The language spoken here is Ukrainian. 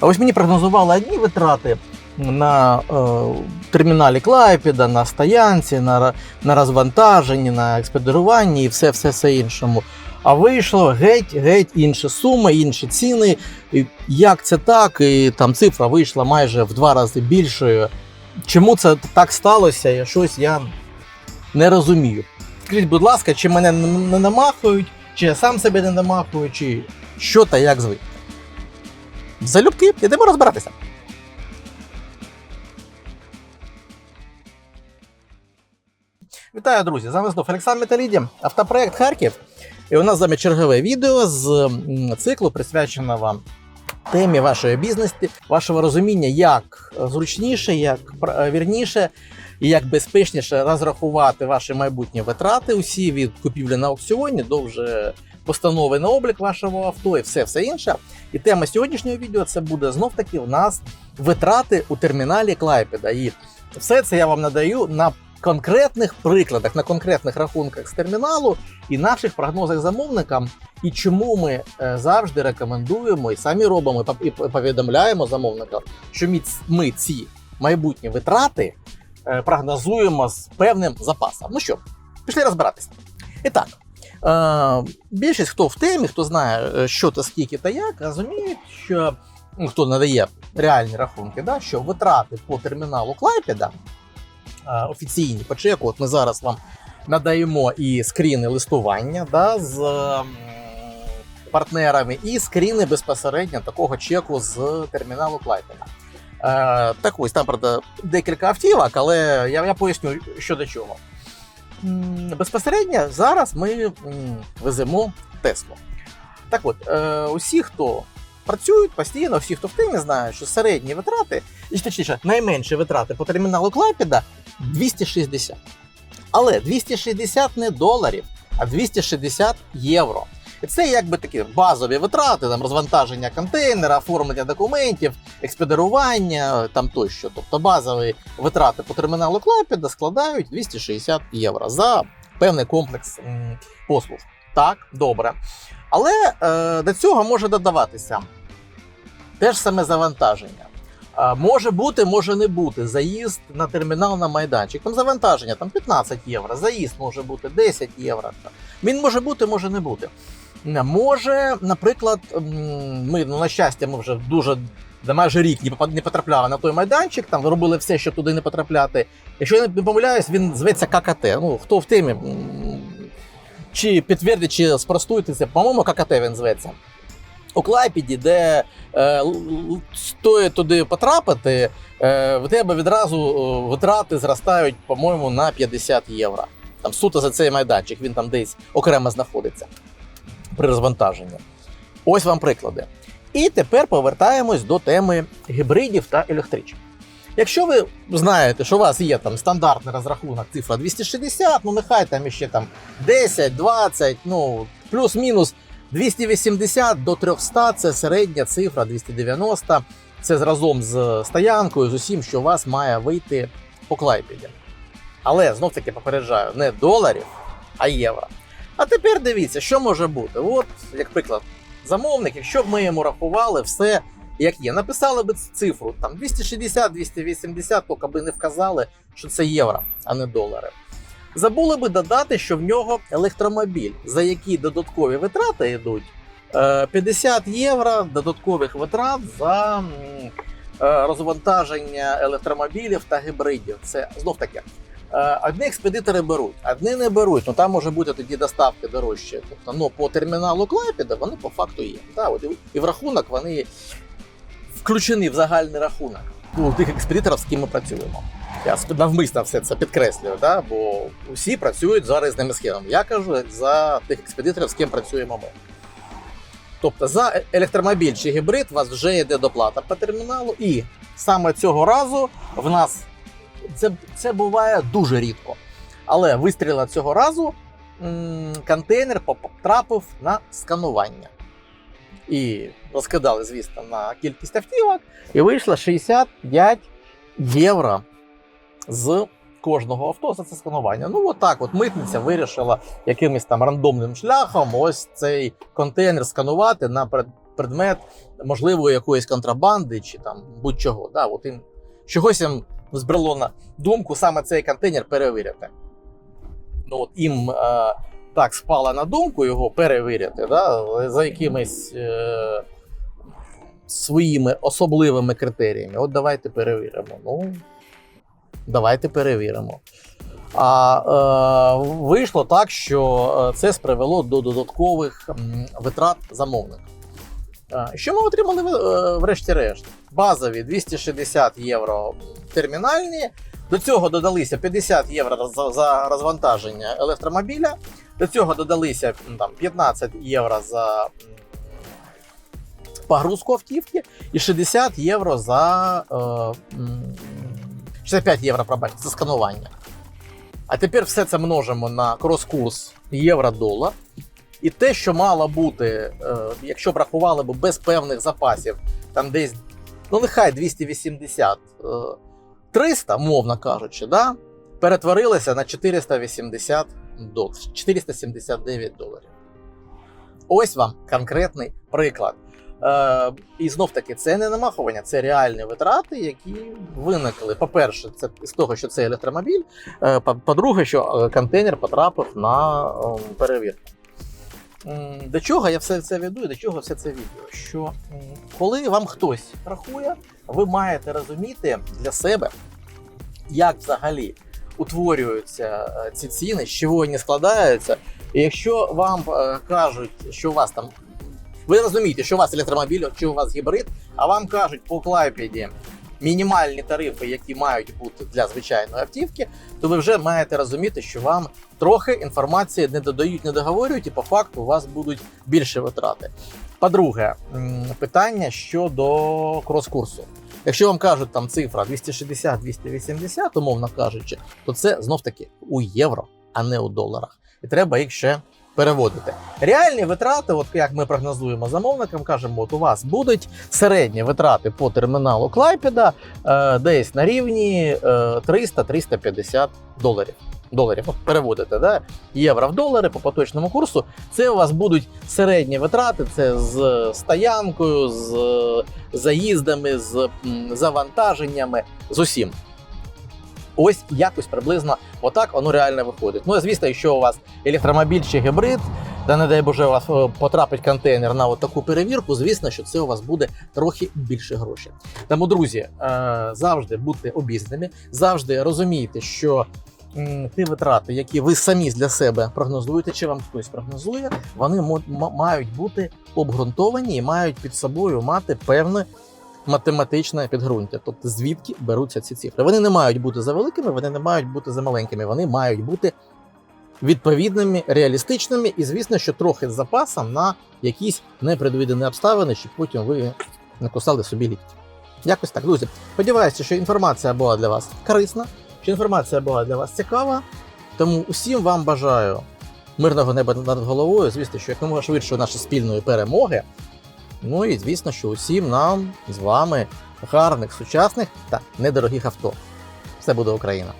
А ось мені прогнозували одні витрати на е, терміналі Клайпеда, на стоянці, на, на розвантаженні, на експедируванні і все, все, все іншому. А вийшло геть, геть інші суми, інші ціни. І як це так? І там цифра вийшла майже в два рази більшою. Чому це так сталося? Я щось я не розумію. Скажіть, будь ласка, чи мене не намахують, чи я сам себе не намахую, чи що та як звик. Залюбки, ідемо розбиратися. Вітаю, друзі! З вами знов Олександр Металіді, автопроект Харків. І у нас з вами чергове відео з циклу, присвяченого темі вашої бізнесу, вашого розуміння, як зручніше, як е, вірніше і як безпечніше розрахувати ваші майбутні витрати, усі від купівлі на аукціоні до вже постанови на облік вашого авто і все все інше. І тема сьогоднішнього відео це буде знов таки у нас витрати у терміналі Клайпеда. І все це я вам надаю на конкретних прикладах, на конкретних рахунках з терміналу і наших прогнозах замовникам. І чому ми е, завжди рекомендуємо і самі робимо і повідомляємо замовникам, що ми, ці майбутні витрати е, прогнозуємо з певним запасом. Ну що, пішли розбиратися. І так, більшість, хто в темі, хто знає, е, що та скільки та як, розуміють, що ну, хто надає реальні рахунки, да, що витрати по терміналу Клайпеда е, офіційні по чеку, от ми зараз вам надаємо і скріни листування да, з партнерами, і скріни безпосередньо такого чеку з терміналу Клайпеда. Е, так ось там правда декілька автівок, але я, я поясню, що до чого. Безпосередньо зараз ми веземо Теслу. Так от, е, усі, хто працюють постійно, всі, хто в темі, знають, що середні витрати, і точніше, найменші витрати по терміналу Клайпіда 260. Але 260 не доларів, а 260 євро. І це якби такі базові витрати, там розвантаження контейнера, оформлення документів, експедирування там тощо. Тобто базові витрати по терміналу Клайпеда складають 260 євро за певний комплекс послуг. Так, добре. Але е, до цього може додаватися те ж саме завантаження. Е, може бути, може не бути заїзд на термінал на майданчик. Там завантаження там 15 євро, заїзд може бути 10 євро. Він може бути, може не бути. Може, наприклад, ми ну, на щастя, ми вже дуже да, майже рік не потрапляли на той майданчик, там робили все, щоб туди не потрапляти. Якщо я не помиляюсь, він зветься ККТ. Ну, хто в темі, чи підтвердить, чи спростуйте це, по-моєму, ККТ він зветься. У Клайпіді, де е, стоїть туди потрапити, е, в тебе відразу е, витрати зростають, по-моєму, на 50 євро. Там суто за цей майданчик, він там десь окремо знаходиться при розвантаженні. Ось вам приклади. І тепер повертаємось до теми гібридів та електричок. Якщо ви знаєте, що у вас є там стандартний розрахунок, цифра 260, ну нехай там ще там 10, 20, ну плюс-мінус 280 до 300 це середня цифра 290. Це разом з стоянкою, з усім, що у вас має вийти по клайпеді. Але знов таки попереджаю, не доларів, а євро. А тепер дивіться, що може бути. От, як приклад, замовник, якщо б ми йому рахували все як є, написали б цифру там 260-280, тільки би не вказали, що це євро, а не долари. Забули би додати, що в нього електромобіль, за які додаткові витрати йдуть. е, 50 євро додаткових витрат за е, розвантаження електромобілів та гібридів. Це знов таки. Е, Одні експедитори беруть, одні не беруть. Ну там може бути тоді доставки дорожчі. Тобто, ну по терміналу Клайпеда вони по факту є. Да, от, і- в рахунок вони включені в загальний рахунок у тих експедиторів, з ким ми працюємо. Я навмисно все це підкреслюю, да? бо усі працюють за різними схемами. Я кажу за тих експедиторів, з ким працюємо ми. Тобто за е- електромобіль чи гібрид у вас вже йде доплата по терміналу, і саме цього разу в нас це, це буває дуже рідко. Але вистріла цього разу м, контейнер потрапив на сканування. І розкидали, звісно, на кількість автівок, і вийшло 65 євро з кожного авто за це сканування. Ну, отак, от митниця вирішила якимось там рандомним шляхом ось цей контейнер сканувати на пред- предмет можливої якоїсь контрабанди чи там будь-чого. Да, от їм чогось їм збрело на думку саме цей контейнер перевіряти. Ну, от їм е, так спало на думку його перевіряти, да, за якимись е, своїми особливими критеріями. От давайте перевіримо. Ну, давайте перевіримо. А е, вийшло так, що е, це спривело до додаткових витрат замовника. Е, Що ми отримали е, врешті-решт? Базові 260 євро термінальні. До цього додалися 50 євро за, розвантаження електромобіля. До цього додалися там, 15 євро за погрузку автівки і 60 євро за е, 65 євро, пробачте, за сканування. А тепер все це множимо на крос-курс євро-долар. І те, що мало бути, е, якщо б рахували б без певних запасів, там десь, ну нехай 280, е, 300, мовно кажучи, да, перетворилося на 480 доларів, 479 доларів. Ось вам конкретний приклад. Е, і знов таки, це не намахування, це реальні витрати, які виникли. По-перше, це з того, що це електромобіль. Е, по- По-друге, що е, контейнер потрапив на е, перевірку. До чого я все це веду і до чого все це відео? Що коли вам хтось рахує, ви маєте розуміти для себе, як взагалі утворюються е, ці ціни, з чого вони складаються. І якщо вам е, кажуть, що у вас там. Ви розумієте, що у вас електромобіль, чи у вас гібрид, а вам кажуть по Клайпеді мінімальні тарифи, які мають бути для звичайної автівки, то ви вже маєте розуміти, що вам трохи інформації не додають, не договорюють, і по факту у вас будуть більше витрати. По-друге, питання щодо крос-курсу. Якщо вам кажуть там цифра 260-280, умовно кажучи, то це знов таки у євро, а не у доларах. І треба їх ще переводити. Реальні витрати, от як ми прогнозуємо замовникам, кажемо, от у вас будуть середні витрати по терміналу Клайпеда е, десь на рівні е, 300-350 доларів. Доларів от переводите, да? євро в долари по поточному курсу. Це у вас будуть середні витрати. Це з стоянкою, з заїздами, з завантаженнями, з усім. Ось якось приблизно отак воно реально виходить. Ну, звісно, якщо у вас електромобіль чи гібрид, та не дай Боже, у вас е, потрапить контейнер на таку перевірку, звісно, що це у вас буде трохи більше грошей. Тому, друзі, е, завжди будьте обізнаними, завжди розумійте, що ті витрати, які ви самі для себе прогнозуєте, чи вам хтось прогнозує, вони мають бути обґрунтовані і мають під собою мати певне математичне підґрунтя. Тобто звідки беруться ці цифри. Вони не мають бути за великими, вони не мають бути за маленькими, вони мають бути відповідними, реалістичними і, звісно, що трохи з запасом на якісь непредвидені обставини, щоб потім ви не кусали собі лікті. Якось так, друзі. Сподіваюся, що інформація була для вас корисна, що інформація була для вас цікава. Тому усім вам бажаю мирного неба над головою. Звісно, що якомога швидше нашої спільної перемоги. Ну і звісно, що усім нам з вами гарних, сучасних та недорогих авто. Все буде Україна!